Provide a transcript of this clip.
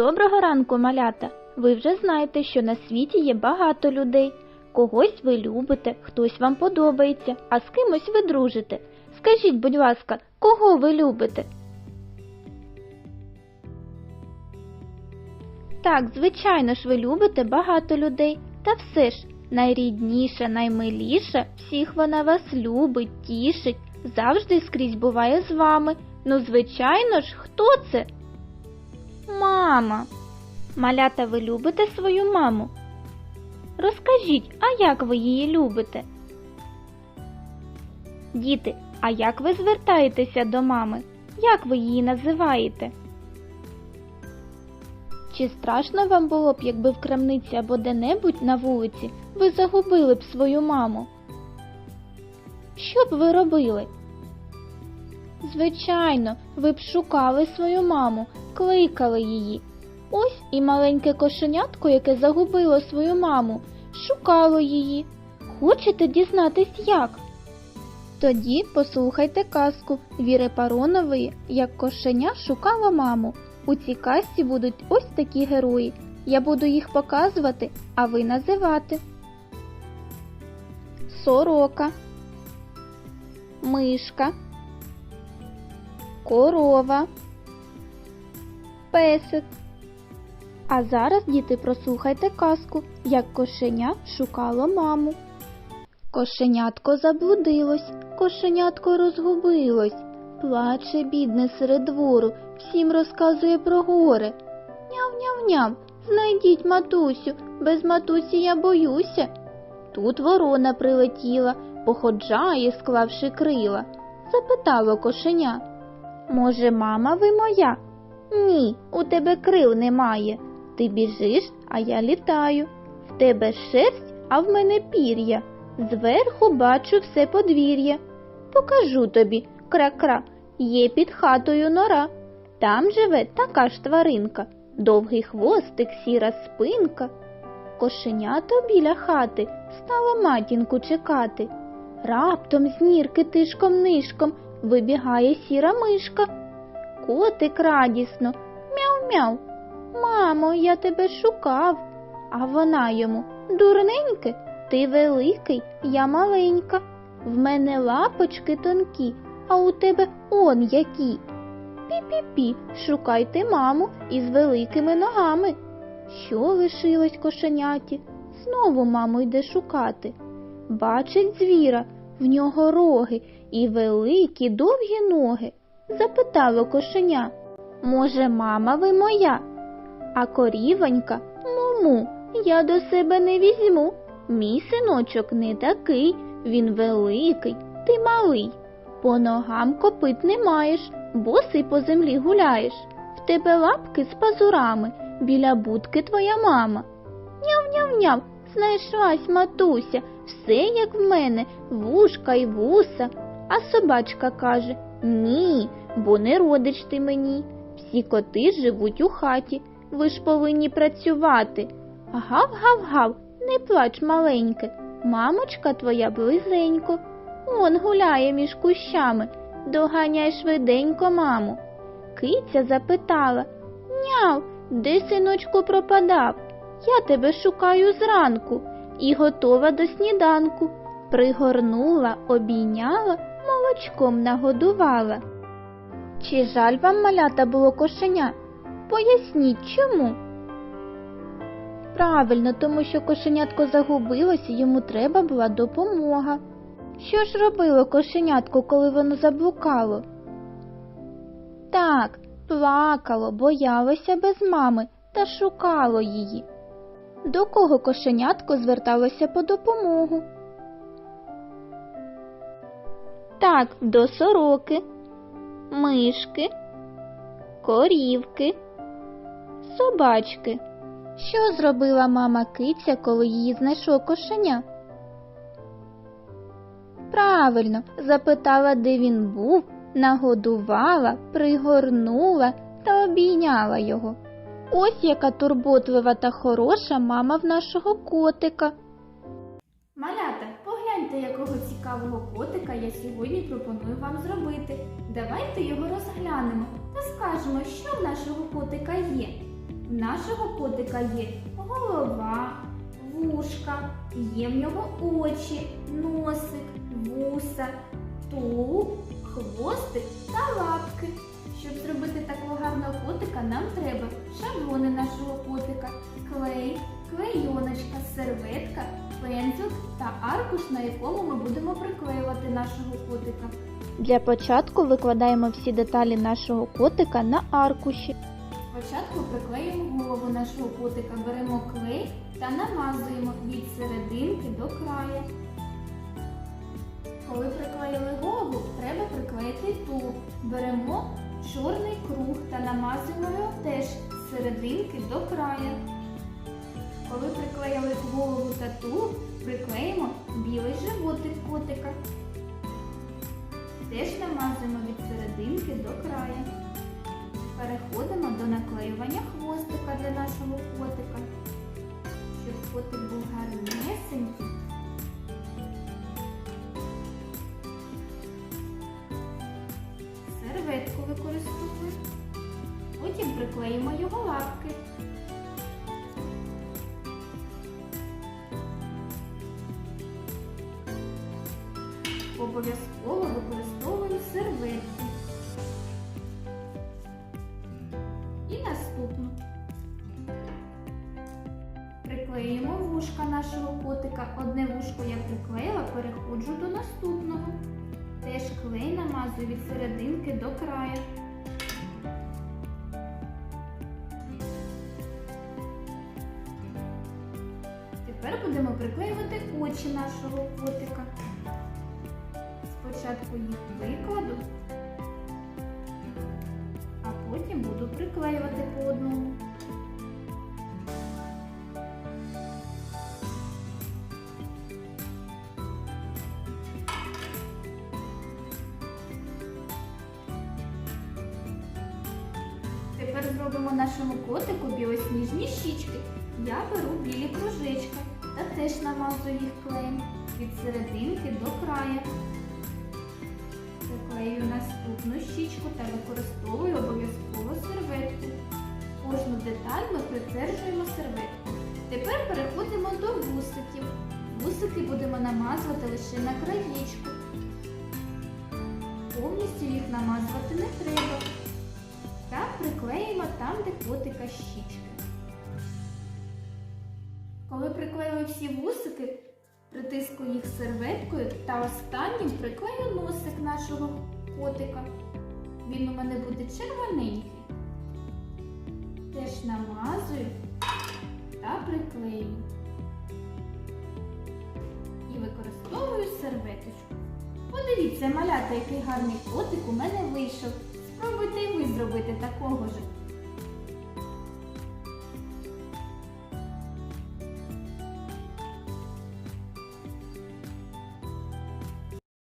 Доброго ранку, малята! Ви вже знаєте, що на світі є багато людей. Когось ви любите, хтось вам подобається, а з кимось ви дружите. Скажіть, будь ласка, кого ви любите? Так, звичайно ж, ви любите багато людей. Та все ж, найрідніша, наймиліша, всіх вона вас любить, тішить, завжди скрізь буває з вами. Ну, звичайно ж, хто це? Мама. Малята, ви любите свою маму? Розкажіть, а як ви її любите? Діти, а як ви звертаєтеся до мами? Як ви її називаєте? Чи страшно вам було б, якби в крамниці або де-небудь на вулиці ви загубили б свою маму? Що б ви робили? Звичайно, ви б шукали свою маму, кликали її. Ось і маленьке кошенятко, яке загубило свою маму, шукало її. Хочете дізнатись як? Тоді послухайте казку Віри Паронової, як кошеня шукала маму. У цій казці будуть ось такі герої. Я буду їх показувати, а ви називати. Сорока, мишка, корова, песик. А зараз, діти, прослухайте казку, як кошеня шукало маму. Кошенятко заблудилось, кошенятко розгубилось, плаче бідне серед двору, всім розказує про горе. Няв-няв-няв, знайдіть матусю, без матусі я боюся. Тут ворона прилетіла, походжає, склавши крила. Запитало кошеня. Може, мама ви моя? Ні, у тебе крил немає. Ти біжиш, а я літаю. В тебе шерсть, а в мене пір'я. Зверху бачу все подвір'я. Покажу тобі, кра-кра, є під хатою нора. Там живе така ж тваринка, довгий хвостик, сіра спинка. Кошенято біля хати стало матінку чекати. Раптом з нірки тишком-нишком вибігає сіра мишка. Котик радісно, мяу-мяу. Мамо, я тебе шукав. А вона йому дурненьке, ти великий, я маленька. В мене лапочки тонкі, а у тебе он які. Пі-пі-пі, шукайте маму із великими ногами. Що лишилось кошеняті? Знову маму йде шукати. Бачить звіра, в нього роги і великі довгі ноги. Запитало кошеня. Може, мама ви моя? А корівонька му-му, я до себе не візьму. Мій синочок не такий, він великий, ти малий. По ногам копит не маєш, босий по землі гуляєш. В тебе лапки з пазурами, біля будки твоя мама. Няв-няв-няв, знайшлась матуся, все як в мене, вушка й вуса. А собачка каже Ні, бо не родич ти мені. Всі коти живуть у хаті, ви ж повинні працювати. Гав-гав-гав, не плач, маленьке, мамочка твоя близенько. Он гуляє між кущами, доганяй швиденько, маму. Киця запитала Няв, де синочку пропадав? Я тебе шукаю зранку і готова до сніданку. Пригорнула, обійняла, молочком нагодувала. Чи жаль вам малята було кошеня? Поясніть чому? Правильно, тому що кошенятко загубилося, йому треба була допомога. Що ж робило кошенятко, коли воно заблукало? Так, плакало, боялося без мами та шукало її. До кого кошенятко зверталося по допомогу? Так, до сороки, мишки, корівки, собачки. Що зробила мама киця, коли її знайшло кошеня? Правильно, запитала, де він був, нагодувала, пригорнула та обійняла його. Ось яка турботлива та хороша мама в нашого котика. Якого цікавого котика я сьогодні пропоную вам зробити. Давайте його розглянемо та скажемо, що в нашого котика є. В нашого котика є голова, вушка, є в нього очі, носик, вуса, тулуб, хвостик та лапки. Щоб зробити такого гарного котика, нам треба шаблони нашого котика, клей, клейоночка, серветка, пензел та аркуш, на якому ми будемо приклеювати нашого котика. Для початку викладаємо всі деталі нашого котика на аркуші. Спочатку приклеїмо голову нашого котика, беремо клей та намазуємо від серединки до краю. Коли приклеїли голову, треба приклеїти тулуб. Беремо чорний круг та намазуємо його теж з серединки до краю. Коли приклеїли голову та тулуб, приклеїмо білий животик котика. Теж намазуємо від серединки до краю. Переходимо до наклеювання хвостика для нашого котика. Щоб котик був гарнесенький. Серветку використовуємо. Потім приклеїмо його лапки. Обов'язково використовуємо серветку. І наступну. Приклеїмо вушка нашого котика. Одне вушко я приклеїла, переходжу до наступного. Теж клей намазую від серединки до краю. Тепер будемо приклеювати очі нашого котика. Спочатку їх викладу, а потім буду приклеювати по одному. Тепер зробимо нашому котику білосніжні щічки. Я беру білі кружечка та теж намазую їх клеєм від серединки до краю. Приклею наступну щічку та використовую обов'язково серветку. Кожну деталь ми придержуємо серветку. Тепер переходимо до вусиків. Вусики будемо намазувати лише на краєчку. Повністю їх намазувати не треба. Та приклеїмо там, де котика щічки. Коли приклею всі вусики, притискую їх серветкою та останнім приклею носик нашого котика. Він у мене буде червоненький. Теж намазую та приклею. І використовую серветочку. Подивіться, малята, який гарний котик у мене вийшов. Спробуйте і ви зробити такого ж.